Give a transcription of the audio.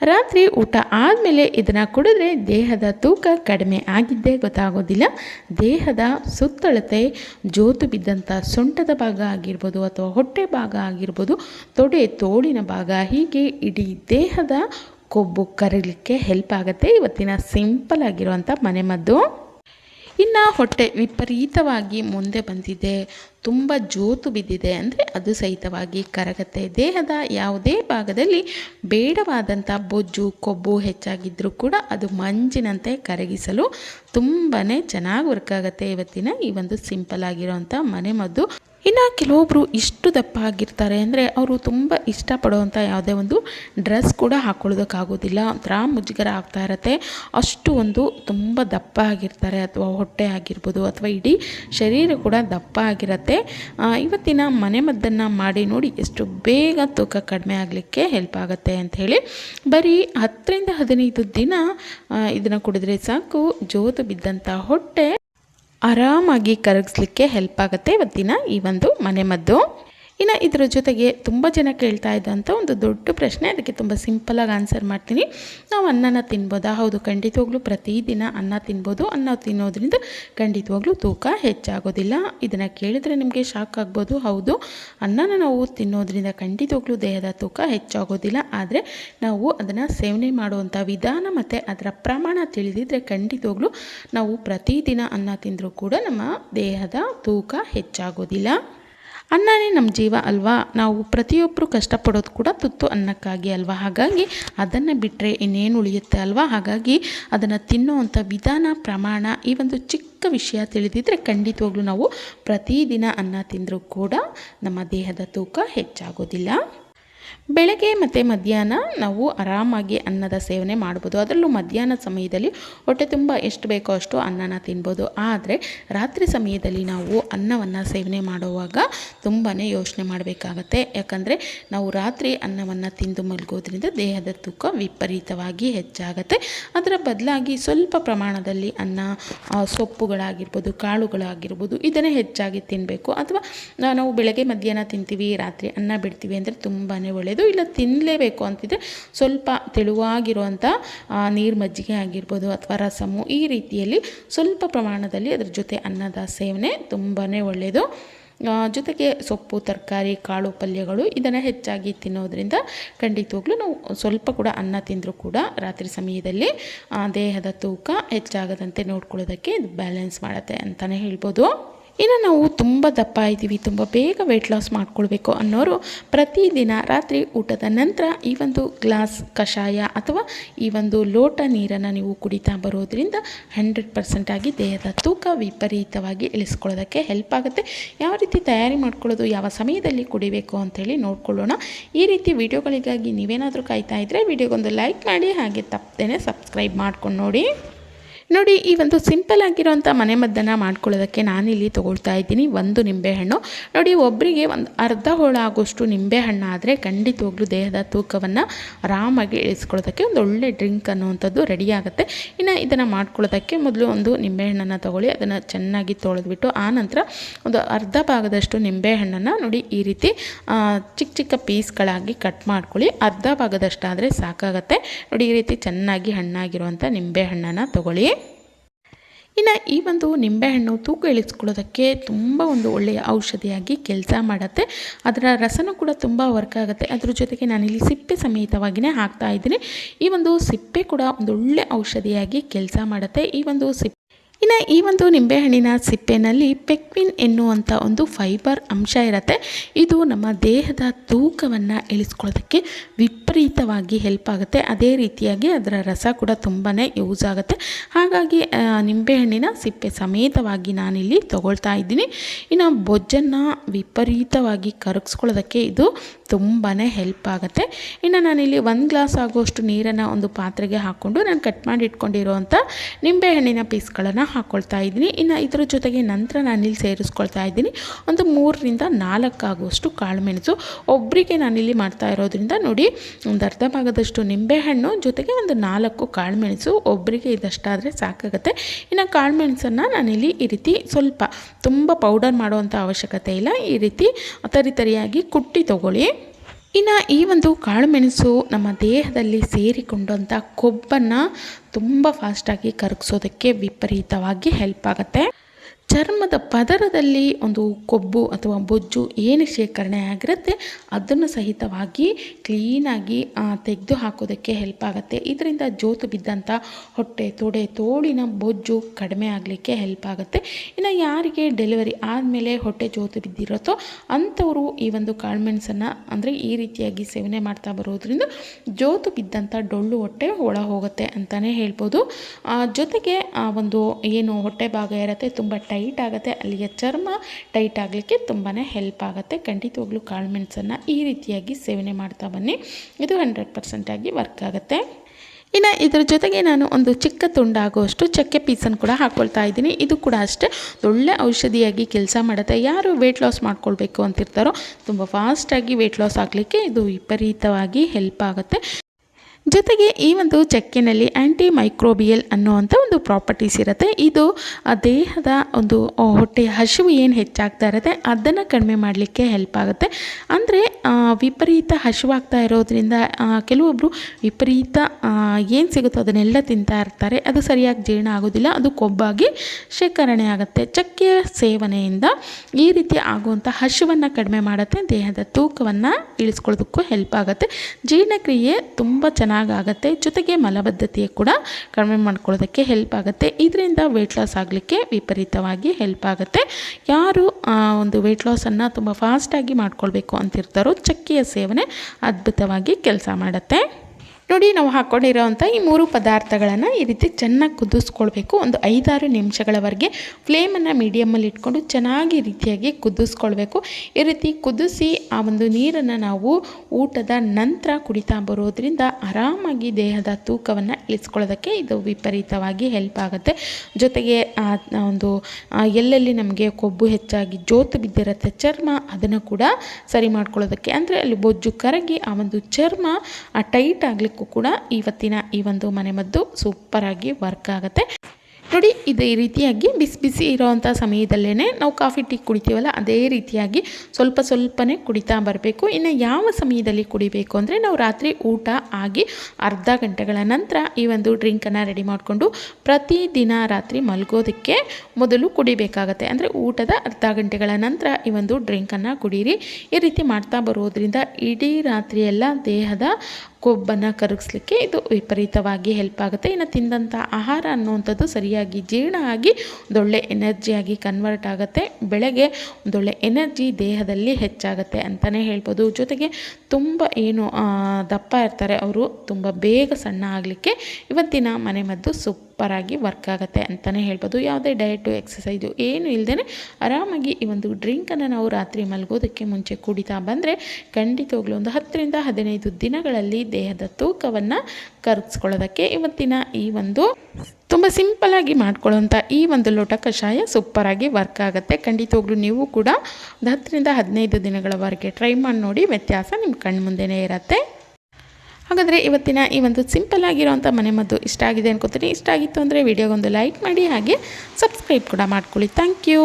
ರಾತ್ರಿ ಊಟ ಆದಮೇಲೆ ಇದನ್ನು ಕುಡಿದ್ರೆ ದೇಹದ ತೂಕ ಕಡಿಮೆ ಆಗಿದ್ದೇ ಗೊತ್ತಾಗೋದಿಲ್ಲ. ದೇಹದ ಸುತ್ತಳತೆ, ಜೋತು ಬಿದ್ದಂಥ ಸೊಂಟದ ಭಾಗ ಆಗಿರ್ಬೋದು ಅಥವಾ ಹೊಟ್ಟೆ ಭಾಗ ಆಗಿರ್ಬೋದು, ತೊಡೆ, ತೋಳಿನ ಭಾಗ, ಹೀಗೆ ಇಡೀ ದೇಹದ ಕೊಬ್ಬು ಕರಗಲಿಕ್ಕೆ ಹೆಲ್ಪ್ ಆಗುತ್ತೆ. ಇವತ್ತಿನ ಸಿಂಪಲ್ ಆಗಿರುವಂಥ ಮನೆಮದ್ದು ಇನ್ನು ಹೊಟ್ಟೆ ವಿಪರೀತವಾಗಿ ಮುಂದೆ ಬಂದಿದೆ. ತುಂಬ ಜೋತು ಬಿದ್ದಿದೆ ಅಂದರೆ ಅದು ಸಹಿತವಾಗಿ ಕರಗತ್ತೆ. ದೇಹದ ಯಾವುದೇ ಭಾಗದಲ್ಲಿ ಬೇಡವಾದಂಥ ಬೊಜ್ಜು, ಕೊಬ್ಬು ಹೆಚ್ಚಾಗಿದ್ದರೂ ಕೂಡ ಅದು ಮಂಜಿನಂತೆ ಕರಗಿಸಲು ತುಂಬಾ ಚೆನ್ನಾಗಿ ವರ್ಕ್ ಆಗುತ್ತೆ. ಇವತ್ತಿನ ಈ ಒಂದು ಸಿಂಪಲ್ ಆಗಿರೋವಂಥ ಮನೆಮದ್ದು ಇನ್ನು ಕೆಲವೊಬ್ಬರು ಇಷ್ಟು ದಪ್ಪ ಆಗಿರ್ತಾರೆ ಅಂದರೆ ಅವರು ತುಂಬ ಇಷ್ಟಪಡುವಂಥ ಯಾವುದೇ ಒಂದು ಡ್ರೆಸ್ ಕೂಡ ಹಾಕ್ಕೊಳ್ಳೋದಕ್ಕಾಗೋದಿಲ್ಲ ಒಂಥರ ಮುಜುಗರ ಆಗ್ತಾ ಇರತ್ತೆ. ಅಷ್ಟು ಒಂದು ತುಂಬ ದಪ್ಪ ಆಗಿರ್ತಾರೆ ಅಥವಾ ಹೊಟ್ಟೆ ಆಗಿರ್ಬೋದು ಅಥವಾ ಇಡೀ ಶರೀರ ಕೂಡ ದಪ್ಪ ಆಗಿರುತ್ತೆ. ಇವತ್ತಿನ ಮನೆಮದ್ದನ್ನು ಮಾಡಿ ನೋಡಿ ಎಷ್ಟು ಬೇಗ ತೂಕ ಕಡಿಮೆ ಆಗಲಿಕ್ಕೆ ಹೆಲ್ಪ್ ಆಗುತ್ತೆ ಅಂಥೇಳಿ ಬರೀ ಹತ್ತರಿಂದ ಹದಿನೈದು ದಿನ ಇದನ್ನು ಕುಡಿದ್ರೆ ಸಾಕು. ಜೋತು ಬಿದ್ದಂಥ ಹೊಟ್ಟೆ ಆರಾಮಾಗಿ ಕರಗಿಸ್ಲಿಕ್ಕೆ ಹೆಲ್ಪ್ ಆಗುತ್ತೆ ಇವತ್ತಿನ ಈ ಒಂದು ಮನೆಮದ್ದು ಇನ್ನು ಇದರ ಜೊತೆಗೆ ತುಂಬ ಜನ ಕೇಳ್ತಾ ಇದ್ದಂಥ ಒಂದು ದೊಡ್ಡ ಪ್ರಶ್ನೆ, ಅದಕ್ಕೆ ತುಂಬ ಸಿಂಪಲಾಗಿ ಆನ್ಸರ್ ಮಾಡ್ತೀನಿ. ನಾವು ಅನ್ನನ ತಿನ್ಬೋದಾ? ಹೌದು, ಖಂಡಿತವಾಗ್ಲೂ ಪ್ರತಿದಿನ ಅನ್ನ ತಿನ್ಬೋದು. ಅನ್ನ ತಿನ್ನೋದ್ರಿಂದ ಖಂಡಿತವಾಗ್ಲೂ ತೂಕ ಹೆಚ್ಚಾಗೋದಿಲ್ಲ. ಇದನ್ನು ಕೇಳಿದರೆ ನಿಮಗೆ ಶಾಕ್ ಆಗ್ಬೋದು. ಹೌದು, ಅನ್ನನ ನಾವು ತಿನ್ನೋದ್ರಿಂದ ಖಂಡಿತವಾಗ್ಲೂ ದೇಹದ ತೂಕ ಹೆಚ್ಚಾಗೋದಿಲ್ಲ. ಆದರೆ ನಾವು ಅದನ್ನು ಸೇವನೆ ಮಾಡುವಂಥ ವಿಧಾನ ಮತ್ತು ಅದರ ಪ್ರಮಾಣ ತಿಳಿದಿದ್ರೆ ಖಂಡಿತವಾಗ್ಲೂ ನಾವು ಪ್ರತಿದಿನ ಅನ್ನ ತಿಂದರೂ ಕೂಡ ನಮ್ಮ ದೇಹದ ತೂಕ ಹೆಚ್ಚಾಗೋದಿಲ್ಲ. ಅನ್ನನೇ ನಮ್ಮ ಜೀವ ಅಲ್ವಾ? ನಾವು ಪ್ರತಿಯೊಬ್ಬರು ಕಷ್ಟಪಡೋದು ಕೂಡ ತುತ್ತು ಅನ್ನಕ್ಕಾಗಿ ಅಲ್ವಾ? ಹಾಗಾಗಿ ಅದನ್ನು ಬಿಟ್ಟರೆ ಇನ್ನೇನು ಉಳಿಯುತ್ತೆ ಅಲ್ವಾ? ಹಾಗಾಗಿ ಅದನ್ನು ತಿನ್ನುವಂಥ ವಿಧಾನ, ಪ್ರಮಾಣ ಈ ಒಂದು ಚಿಕ್ಕ ವಿಷಯ ತಿಳಿದಿದ್ರೆ ಖಂಡಿತವಾಗ್ಲೂ ನಾವು ಪ್ರತಿದಿನ ಅನ್ನ ತಿಂದರೂ ಕೂಡ ನಮ್ಮ ದೇಹದ ತೂಕ ಹೆಚ್ಚಾಗೋದಿಲ್ಲ. ಬೆಳಗ್ಗೆ ಮತ್ತು ಮಧ್ಯಾಹ್ನ ನಾವು ಆರಾಮಾಗಿ ಅನ್ನದ ಸೇವನೆ ಮಾಡ್ಬೋದು. ಅದರಲ್ಲೂ ಮಧ್ಯಾಹ್ನ ಸಮಯದಲ್ಲಿ ಹೊಟ್ಟೆ ತುಂಬ ಎಷ್ಟು ಬೇಕೋ ಅಷ್ಟು ಅನ್ನನ ತಿನ್ಬೋದು. ಆದರೆ ರಾತ್ರಿ ಸಮಯದಲ್ಲಿ ನಾವು ಅನ್ನವನ್ನು ಸೇವನೆ ಮಾಡುವಾಗ ತುಂಬಾ ಯೋಚನೆ ಮಾಡಬೇಕಾಗತ್ತೆ. ಯಾಕಂದರೆ ನಾವು ರಾತ್ರಿ ಅನ್ನವನ್ನು ತಿಂದು ಮಲಗೋದ್ರಿಂದ ದೇಹದ ತೂಕ ವಿಪರೀತವಾಗಿ ಹೆಚ್ಚಾಗತ್ತೆ. ಅದರ ಬದಲಾಗಿ ಸ್ವಲ್ಪ ಪ್ರಮಾಣದಲ್ಲಿ ಅನ್ನ ಸೊಪ್ಪುಗಳಾಗಿರ್ಬೋದು, ಕಾಳುಗಳಾಗಿರ್ಬೋದು ಇದನ್ನೇ ಹೆಚ್ಚಾಗಿ ತಿನ್ನಬೇಕು ಅಥವಾ ನಾವು ಬೆಳಗ್ಗೆ ಮಧ್ಯಾಹ್ನ ತಿಂತೀವಿ, ರಾತ್ರಿ ಅನ್ನ ಬಿಡ್ತೀವಿ ಅಂದರೆ ತುಂಬಾ ಒಳ್ಳೆಯದು ಇಲ್ಲ ತಿನ್ನಲೇಬೇಕು ಅಂತಿದ್ರೆ ಸ್ವಲ್ಪ ತೆಳುವಾಗಿರುವಂಥ ನೀರು ಮಜ್ಜಿಗೆ ಆಗಿರ್ಬೋದು ಅಥವಾ ರಸಮು ಈ ರೀತಿಯಲ್ಲಿ ಸ್ವಲ್ಪ ಪ್ರಮಾಣದಲ್ಲಿ ಅದ್ರ ಜೊತೆ ಅನ್ನದ ಸೇವನೆ ತುಂಬಾ ಒಳ್ಳೆಯದು ಜೊತೆಗೆ ಸೊಪ್ಪು, ತರಕಾರಿ, ಕಾಳು, ಪಲ್ಯಗಳು ಇದನ್ನು ಹೆಚ್ಚಾಗಿ ತಿನ್ನೋದ್ರಿಂದ ಖಂಡಿತವಾಗ್ಲೂ ನಾವು ಸ್ವಲ್ಪ ಕೂಡ ಅನ್ನ ತಿಂದರೂ ಕೂಡ ರಾತ್ರಿ ಸಮಯದಲ್ಲಿ ದೇಹದ ತೂಕ ಹೆಚ್ಚಾಗದಂತೆ ನೋಡ್ಕೊಳ್ಳೋದಕ್ಕೆ ಇದು ಬ್ಯಾಲೆನ್ಸ್ ಮಾಡುತ್ತೆ ಅಂತಲೇ ಹೇಳ್ಬೋದು. ಇನ್ನು ನಾವು ತುಂಬ ದಪ್ಪ ಇದ್ದೀವಿ, ತುಂಬ ಬೇಗ ವೆಯ್ಟ್ ಲಾಸ್ ಮಾಡ್ಕೊಳ್ಬೇಕು ಅನ್ನೋರು ಪ್ರತಿದಿನ ರಾತ್ರಿ ಊಟದ ನಂತರ ಈ ಒಂದು ಗ್ಲಾಸ್ ಕಷಾಯ ಅಥವಾ ಈ ಒಂದು ಲೋಟ ನೀರನ್ನು ನೀವು ಕುಡಿತಾ ಬರೋದರಿಂದ ಹಂಡ್ರೆಡ್ ಪರ್ಸೆಂಟಾಗಿ ದೇಹದ ತೂಕ ವಿಪರೀತವಾಗಿ ಇಳಿಸ್ಕೊಳ್ಳೋದಕ್ಕೆ ಹೆಲ್ಪ್ ಆಗುತ್ತೆ. ಯಾವ ರೀತಿ ತಯಾರಿ ಮಾಡ್ಕೊಳ್ಳೋದು, ಯಾವ ಸಮಯದಲ್ಲಿ ಕುಡಿಬೇಕು ಅಂಥೇಳಿ ನೋಡ್ಕೊಳ್ಳೋಣ. ಈ ರೀತಿ ವಿಡಿಯೋಗಳಿಗಾಗಿ ನೀವೇನಾದರೂ ಕಾಯ್ತಾ ಇದ್ದರೆ ವಿಡಿಯೋಗೊಂದು ಲೈಕ್ ಮಾಡಿ, ಹಾಗೆ ತಪ್ಪದೇ ಸಬ್ಸ್ಕ್ರೈಬ್ ಮಾಡ್ಕೊಂಡು ನೋಡಿ. ನೋಡಿ ಈ ಒಂದು ಸಿಂಪಲ್ ಆಗಿರೋಂಥ ಮನೆಮದ್ದನ್ನು ಮಾಡ್ಕೊಳ್ಳೋದಕ್ಕೆ ನಾನಿಲ್ಲಿ ತೊಗೊಳ್ತಾ ಇದ್ದೀನಿ. ಒಂದು ನಿಂಬೆಹಣ್ಣು. ನೋಡಿ ಒಬ್ಬರಿಗೆ ಒಂದು ಅರ್ಧ ಹೋಳ ಆಗೋಷ್ಟು ನಿಂಬೆಹಣ್ಣು ಆದರೆ ಖಂಡಿತವಾಗ್ಲೂ ದೇಹದ ತೂಕವನ್ನು ಆರಾಮಾಗಿ ಇಳಿಸ್ಕೊಳ್ಳೋದಕ್ಕೆ ಒಂದು ಒಳ್ಳೆ ಡ್ರಿಂಕ್ ಅನ್ನುವಂಥದ್ದು ರೆಡಿ ಆಗುತ್ತೆ. ಇನ್ನು ಇದನ್ನು ಮಾಡ್ಕೊಳ್ಳೋದಕ್ಕೆ ಮೊದಲು ಒಂದು ನಿಂಬೆಹಣ್ಣನ್ನು ತೊಗೊಳ್ಳಿ. ಅದನ್ನು ಚೆನ್ನಾಗಿ ತೊಳೆದ್ಬಿಟ್ಟು ನಂತರ ಒಂದು ಅರ್ಧ ಭಾಗದಷ್ಟು ನಿಂಬೆಹಣ್ಣನ್ನು ನೋಡಿ ಈ ರೀತಿ ಆ, ಚಿಕ್ಕ ಚಿಕ್ಕ ಪೀಸ್ಗಳಾಗಿ ಕಟ್ ಮಾಡ್ಕೊಳ್ಳಿ. ಅರ್ಧ ಭಾಗದಷ್ಟಾದರೆ ಸಾಕಾಗತ್ತೆ. ನೋಡಿ ಈ ರೀತಿ ಚೆನ್ನಾಗಿ ಹಣ್ಣಾಗಿರುವಂಥ ನಿಂಬೆಹಣ್ಣನ್ನು ತೊಗೊಳ್ಳಿ. ಇನ್ನು ಈ ಒಂದು ನಿಂಬೆಹಣ್ಣು ತೂಕ ಇಳಿಸ್ಕೊಳ್ಳೋದಕ್ಕೆ ತುಂಬ ಒಂದು ಒಳ್ಳೆಯ ಔಷಧಿಯಾಗಿ ಕೆಲಸ ಮಾಡುತ್ತೆ. ಅದರ ರಸನೂ ಕೂಡ ತುಂಬ ವರ್ಕ್ ಆಗುತ್ತೆ. ಅದ್ರ ಜೊತೆಗೆ ನಾನಿಲ್ಲಿ ಸಿಪ್ಪೆ ಸಮೇತವಾಗಿಯೇ ಹಾಕ್ತಾ ಇದ್ದೀನಿ. ಈ ಒಂದು ಸಿಪ್ಪೆ ಕೂಡ ಒಂದು ಒಳ್ಳೆ ಔಷಧಿಯಾಗಿ ಕೆಲಸ ಮಾಡುತ್ತೆ. ಈ ಒಂದು ಸಿಪ್ಪೆ ಇನ್ನು ಈ ಒಂದು ನಿಂಬೆಹಣ್ಣಿನ ಸಿಪ್ಪೆನಲ್ಲಿ ಪೆಕ್ವಿನ್ ಎನ್ನುವಂಥ ಒಂದು ಫೈಬರ್ ಅಂಶ ಇರುತ್ತೆ. ಇದು ನಮ್ಮ ದೇಹದ ತೂಕವನ್ನು ಇಳಿಸ್ಕೊಳ್ಳೋದಕ್ಕೆ ವಿಪರೀತವಾಗಿ ಹೆಲ್ಪ್ ಆಗುತ್ತೆ. ಅದೇ ರೀತಿಯಾಗಿ ಅದರ ರಸ ಕೂಡ ತುಂಬಾ ಯೂಸ್ ಆಗುತ್ತೆ. ಹಾಗಾಗಿ ನಿಂಬೆಹಣ್ಣಿನ ಸಿಪ್ಪೆ ಸಮೇತವಾಗಿ ನಾನಿಲ್ಲಿ ತೊಗೊಳ್ತಾ ಇದ್ದೀನಿ. ಇನ್ನು ಬೊಜ್ಜನ್ನು ವಿಪರೀತವಾಗಿ ಕರಗಿಸ್ಕೊಳ್ಳೋದಕ್ಕೆ ಇದು ತುಂಬಾ ಹೆಲ್ಪ್ ಆಗುತ್ತೆ. ಇನ್ನು ನಾನಿಲ್ಲಿ ಒಂದು ಗ್ಲಾಸ್ ಆಗುವಷ್ಟು ನೀರನ್ನು ಒಂದು ಪಾತ್ರೆಗೆ ಹಾಕ್ಕೊಂಡು ನಾನು ಕಟ್ ಮಾಡಿ ಇಟ್ಕೊಂಡಿರುವಂಥ ನಿಂಬೆಹಣ್ಣಿನ ಪೀಸ್ಗಳನ್ನು ಹಾಕ್ಕೊಳ್ತಾ ಇದ್ದೀನಿ. ಇನ್ನು ಇದರ ಜೊತೆಗೆ ನಂತರ ನಾನಿಲ್ಲಿ ಸೇರಿಸ್ಕೊಳ್ತಾ ಇದ್ದೀನಿ. ಒಂದು ಮೂರರಿಂದ ನಾಲ್ಕಾಗುವಷ್ಟು ಕಾಳುಮೆಣಸು. ಒಬ್ಬರಿಗೆ ನಾನಿಲ್ಲಿ ಮಾಡ್ತಾ ಇರೋದ್ರಿಂದ ನೋಡಿ, ಒಂದು ಅರ್ಧ ಭಾಗದಷ್ಟು ನಿಂಬೆಹಣ್ಣು, ಜೊತೆಗೆ ಒಂದು ನಾಲ್ಕು ಕಾಳುಮೆಣಸು. ಒಬ್ಬರಿಗೆ ಇದಷ್ಟಾದರೆ ಸಾಕಾಗುತ್ತೆ. ಇನ್ನು ಕಾಳುಮೆಣಸನ್ನು ನಾನಿಲ್ಲಿ ಈ ರೀತಿ ಸ್ವಲ್ಪ ತುಂಬ ಪೌಡರ್ ಮಾಡುವಂಥ ಅವಶ್ಯಕತೆ ಇಲ್ಲ. ಈ ರೀತಿ ತರಿ ತರಿಯಾಗಿ ಕುಟ್ಟಿ ತಗೊಳ್ಳಿ. ಇನ್ನು ಈ ಒಂದು ಕಾಳುಮೆಣಸು ನಮ್ಮ ದೇಹದಲ್ಲಿ ಸೇರಿಕೊಂಡಂಥ ಕೊಬ್ಬನ್ನು ತುಂಬ ಫಾಸ್ಟಾಗಿ ಕರಗಿಸೋದಕ್ಕೆ ವಿಪರೀತವಾಗಿ ಹೆಲ್ಪ್ ಆಗುತ್ತೆ. ಚರ್ಮದ ಪದರದಲ್ಲಿ ಒಂದು ಕೊಬ್ಬು ಅಥವಾ ಬೊಜ್ಜು ಏನು ಶೇಖರಣೆ ಆಗಿರುತ್ತೆ, ಅದನ್ನು ಸಹಿತವಾಗಿ ಕ್ಲೀನಾಗಿ ತೆಗೆದು ಹಾಕೋದಕ್ಕೆ ಹೆಲ್ಪ್ ಆಗುತ್ತೆ. ಇದರಿಂದ ಜೋತು ಬಿದ್ದಂಥ ಹೊಟ್ಟೆ, ತೊಡೆ, ತೋಳಿನ ಬೊಜ್ಜು ಕಡಿಮೆ ಆಗಲಿಕ್ಕೆ ಹೆಲ್ಪ್ ಆಗುತ್ತೆ. ಇನ್ನು ಯಾರಿಗೆ ಡೆಲಿವರಿ ಆದಮೇಲೆ ಹೊಟ್ಟೆ ಜೋತು ಬಿದ್ದಿರುತ್ತೋ ಅಂಥವರು ಈ ಒಂದು ಕಾಳುಮೆಣಸನ್ನು ಅಂದರೆ ಈ ರೀತಿಯಾಗಿ ಸೇವನೆ ಮಾಡ್ತಾ ಬರೋದ್ರಿಂದ ಜೋತು ಬಿದ್ದಂಥ ಡೊಳ್ಳು ಹೊಟ್ಟೆ ಒಳ ಹೋಗುತ್ತೆ ಅಂತಲೇ ಹೇಳ್ಬೋದು. ಜೊತೆಗೆ ಒಂದು ಏನು ಹೊಟ್ಟೆ ಭಾಗ ಇರುತ್ತೆ, ತುಂಬ ಟೈಟ್ ಆಗುತ್ತೆ, ಅಲ್ಲಿಯ ಚರ್ಮ ಟೈಟ್ ಆಗಲಿಕ್ಕೆ ತುಂಬಾ ಹೆಲ್ಪ್ ಆಗುತ್ತೆ. ಖಂಡಿತವಾಗ್ಲೂ ಕಾಳುಮೆಣಸನ್ನು ಈ ರೀತಿಯಾಗಿ ಸೇವನೆ ಮಾಡ್ತಾ ಬನ್ನಿ. ಇದು ಹಂಡ್ರೆಡ್ ಪರ್ಸೆಂಟಾಗಿ ವರ್ಕ್ ಆಗುತ್ತೆ. ಇನ್ನು ಇದರ ಜೊತೆಗೆ ನಾನು ಒಂದು ಚಿಕ್ಕ ತುಂಡಾಗುವಷ್ಟು ಚಕ್ಕೆ ಪೀಸನ್ನು ಕೂಡ ಹಾಕ್ಕೊಳ್ತಾ ಇದ್ದೀನಿ. ಇದು ಕೂಡ ಅಷ್ಟೇ ಒಳ್ಳೆ ಔಷಧಿಯಾಗಿ ಕೆಲಸ ಮಾಡುತ್ತೆ. ಯಾರು ವೆಯ್ಟ್ ಲಾಸ್ ಮಾಡ್ಕೊಳ್ಬೇಕು ಅಂತಿರ್ತಾರೋ, ತುಂಬ ಫಾಸ್ಟಾಗಿ ವೆಯ್ಟ್ ಲಾಸ್ ಆಗಲಿಕ್ಕೆ ಇದು ವಿಪರೀತವಾಗಿ ಹೆಲ್ಪ್ ಆಗುತ್ತೆ. ಜೊತೆಗೆ ಈ ಒಂದು ಚಕ್ಕೆನಲ್ಲಿ ಆ್ಯಂಟಿ ಮೈಕ್ರೋಬಿಯಲ್ ಅನ್ನುವಂಥ ಒಂದು ಪ್ರಾಪರ್ಟೀಸ್ ಇರುತ್ತೆ. ಇದು ದೇಹದ ಒಂದು ಹೊಟ್ಟೆ ಹಸಿವು ಏನು ಹೆಚ್ಚಾಗ್ತಾ ಇರುತ್ತೆ, ಅದನ್ನು ಕಡಿಮೆ ಮಾಡಲಿಕ್ಕೆ ಹೆಲ್ಪ್ ಆಗುತ್ತೆ. ಅಂದರೆ ವಿಪರೀತ ಹಸಿವಾಗ್ತಾ ಇರೋದ್ರಿಂದ ಕೆಲವೊಬ್ಬರು ವಿಪರೀತ ಏನು ಸಿಗುತ್ತೋ ಅದನ್ನೆಲ್ಲ ತಿಂತಾ ಇರ್ತಾರೆ. ಅದು ಸರಿಯಾಗಿ ಜೀರ್ಣ ಆಗೋದಿಲ್ಲ, ಅದು ಕೊಬ್ಬಾಗಿ ಶೇಖರಣೆ ಆಗುತ್ತೆ. ಚಕ್ಕೆಯ ಸೇವನೆಯಿಂದ ಈ ರೀತಿ ಆಗುವಂಥ ಹಸಿವನ್ನು ಕಡಿಮೆ ಮಾಡುತ್ತೆ. ದೇಹದ ತೂಕವನ್ನು ಇಳಿಸ್ಕೊಳ್ಳೋದಕ್ಕೂ ಹೆಲ್ಪ್ ಆಗುತ್ತೆ. ಜೀರ್ಣಕ್ರಿಯೆ ತುಂಬ ಚೆನ್ನಾಗಾಗುತ್ತೆ ಜೊತೆಗೆ ಮಲಬದ್ಧತೆ ಕೂಡ ಕಡಿಮೆ ಮಾಡ್ಕೊಳ್ಳೋದಕ್ಕೆ ಹೆಲ್ಪ್ ಆಗುತ್ತೆ. ಇದರಿಂದ ವೆಯ್ಟ್ ಲಾಸ್ ಆಗಲಿಕ್ಕೆ ವಿಪರೀತವಾಗಿ ಹೆಲ್ಪ್ ಆಗುತ್ತೆ. ಯಾರು ಒಂದು ವೆಯ್ಟ್ ಲಾಸನ್ನು ತುಂಬ ಫಾಸ್ಟಾಗಿ ಮಾಡ್ಕೊಳ್ಬೇಕು ಅಂತಿರ್ತಾರೋ, ಚಕ್ಕೆಯ ಸೇವನೆ ಅದ್ಭುತವಾಗಿ ಕೆಲಸ ಮಾಡುತ್ತೆ. ನೋಡಿ ನಾವು ಹಾಕ್ಕೊಂಡಿರೋವಂಥ ಈ ಮೂರು ಪದಾರ್ಥಗಳನ್ನು ಈ ರೀತಿ ಚೆನ್ನಾಗಿ ಕುದಿಸ್ಕೊಳ್ಬೇಕು. ಒಂದು ಐದಾರು ನಿಮಿಷಗಳವರೆಗೆ ಫ್ಲೇಮನ್ನು ಮೀಡಿಯಮಲ್ಲಿ ಇಟ್ಕೊಂಡು ಚೆನ್ನಾಗಿ ರೀತಿಯಾಗಿ ಕುದಿಸ್ಕೊಳ್ಬೇಕು. ಈ ರೀತಿ ಕುದಿಸಿ ಆ ಒಂದು ನೀರನ್ನು ನಾವು ಊಟದ ನಂತರ ಕುಡಿತಾ ಬರೋದ್ರಿಂದ ಆರಾಮಾಗಿ ದೇಹದ ತೂಕವನ್ನು ಇಳಿಸ್ಕೊಳ್ಳೋದಕ್ಕೆ ಇದು ವಿಪರೀತವಾಗಿ ಹೆಲ್ಪ್ ಆಗುತ್ತೆ. ಜೊತೆಗೆ ಒಂದು ಎಲ್ಲೆಲ್ಲಿ ನಮಗೆ ಕೊಬ್ಬು ಹೆಚ್ಚಾಗಿ ಜೋತು ಬಿದ್ದಿರುತ್ತೆ, ಚರ್ಮ ಅದನ್ನು ಕೂಡ ಸರಿ ಮಾಡ್ಕೊಳ್ಳೋದಕ್ಕೆ. ಅಂದರೆ ಅಲ್ಲಿ ಬೊಜ್ಜು ಕರಗಿ ಆ ಒಂದು ಚರ್ಮ ಟೈಟ್ ಆಗಲಿಕ್ಕೂ ಕೂಡ ಇವತ್ತಿನ ಈ ಒಂದು ಮನೆಮದ್ದು ಸೂಪರಾಗಿ ವರ್ಕ್ ಆಗುತ್ತೆ. ನೋಡಿ, ಇದೇ ರೀತಿಯಾಗಿ ಬಿಸಿ ಬಿಸಿ ಇರೋವಂಥ ಸಮಯದಲ್ಲೇ ನಾವು ಕಾಫಿ ಟೀ ಕುಡಿತೀವಲ್ಲ, ಅದೇ ರೀತಿಯಾಗಿ ಸ್ವಲ್ಪ ಸ್ವಲ್ಪನೇ ಕುಡಿತಾ ಬರಬೇಕು. ಇನ್ನು ಯಾವ ಸಮಯದಲ್ಲಿ ಕುಡಿಬೇಕು ಅಂದರೆ ನಾವು ರಾತ್ರಿ ಊಟ ಆಗಿ ಅರ್ಧ ಗಂಟೆಗಳ ನಂತರ ಈ ಒಂದು ಡ್ರಿಂಕನ್ನು ರೆಡಿ ಮಾಡಿಕೊಂಡು ಪ್ರತಿದಿನ ರಾತ್ರಿ ಮಲಗೋದಕ್ಕೆ ಮೊದಲು ಕುಡಿಬೇಕಾಗತ್ತೆ. ಅಂದರೆ ಊಟದ ಅರ್ಧ ಗಂಟೆಗಳ ನಂತರ ಈ ಒಂದು ಡ್ರಿಂಕನ್ನು ಕುಡೀರಿ. ಈ ರೀತಿ ಮಾಡ್ತಾ ಬರೋದ್ರಿಂದ ಇಡೀ ರಾತ್ರಿಯೆಲ್ಲ ದೇಹದ ಕೊಬ್ಬನ್ನು ಕರಗಿಸ್ಲಿಕ್ಕೆ ಇದು ವಿಪರೀತವಾಗಿ ಹೆಲ್ಪ್ ಆಗುತ್ತೆ. ಇನ್ನು ತಿಂದಂಥ ಆಹಾರ ಅನ್ನುವಂಥದ್ದು ಸರಿಯಾಗಿ ಜೀರ್ಣ ಆಗಿ ಒಂದೊಳ್ಳೆ ಎನರ್ಜಿಯಾಗಿ ಕನ್ವರ್ಟ್ ಆಗುತ್ತೆ. ಬೆಳಗ್ಗೆ ಒಂದೊಳ್ಳೆ ಎನರ್ಜಿ ದೇಹದಲ್ಲಿ ಹೆಚ್ಚಾಗುತ್ತೆ ಅಂತಲೇ ಹೇಳ್ಬೋದು. ಜೊತೆಗೆ ತುಂಬ ಏನು ದಪ್ಪ ಇರ್ತಾರೆ, ಅವರು ತುಂಬ ಬೇಗ ಸಣ್ಣ ಆಗಲಿಕ್ಕೆ ಇವತ್ತಿನ ಮನೆಮದ್ದು ಸೂಪರಾಗಿ ವರ್ಕ್ ಆಗುತ್ತೆ ಅಂತಲೇ ಹೇಳ್ಬೋದು. ಯಾವುದೇ ಡಯಟು ಎಕ್ಸಸೈಸು ಏನು ಇಲ್ಲದೇ ಆರಾಮಾಗಿ ಈ ಒಂದು ಡ್ರಿಂಕನ್ನು ನಾವು ರಾತ್ರಿ ಮಲಗೋದಕ್ಕೆ ಮುಂಚೆ ಕುಡಿತಾ ಬಂದರೆ ಖಂಡಿತವಾಗ್ಲೂ ಒಂದು ಹತ್ತರಿಂದ ಹದಿನೈದು ದಿನಗಳಲ್ಲಿ ದೇಹದ ತೂಕವನ್ನು ಕರಗಿಸ್ಕೊಳ್ಳೋದಕ್ಕೆ ಇವತ್ತಿನ ಈ ಒಂದು ತುಂಬ ಸಿಂಪಲಾಗಿ ಮಾಡ್ಕೊಳ್ಳೋಂಥ ಈ ಒಂದು ಲೋಟ ಕಷಾಯ ಸೂಪರಾಗಿ ವರ್ಕ್ ಆಗುತ್ತೆ. ಖಂಡಿತವಾಗ್ಲೂ ನೀವು ಕೂಡ ಒಂದು ಹತ್ತರಿಂದ ಹದಿನೈದು ದಿನಗಳವರೆಗೆ ಟ್ರೈ ಮಾಡಿ ನೋಡಿ ವ್ಯತ್ಯಾಸ ನಿಮ್ಮ ಕಣ್ಣು ಮುಂದೆನೇ ಇರುತ್ತೆ. ಹಾಗಾದರೆ ಇವತ್ತಿನ ಈ ಒಂದು ಸಿಂಪಲ್ ಆಗಿರೋಂಥ ಮನೆಮದ್ದು ಇಷ್ಟ ಆಗಿದೆ ಅನ್ಕೋತೀನಿ. ಇಷ್ಟ ಆಗಿತ್ತು ಅಂದರೆ ವಿಡಿಯೋಗೊಂದು ಲೈಕ್ ಮಾಡಿ ಹಾಗೆ ಸಬ್ಸ್ಕ್ರೈಬ್ ಕೂಡ ಮಾಡ್ಕೊಳ್ಳಿ. Thank you.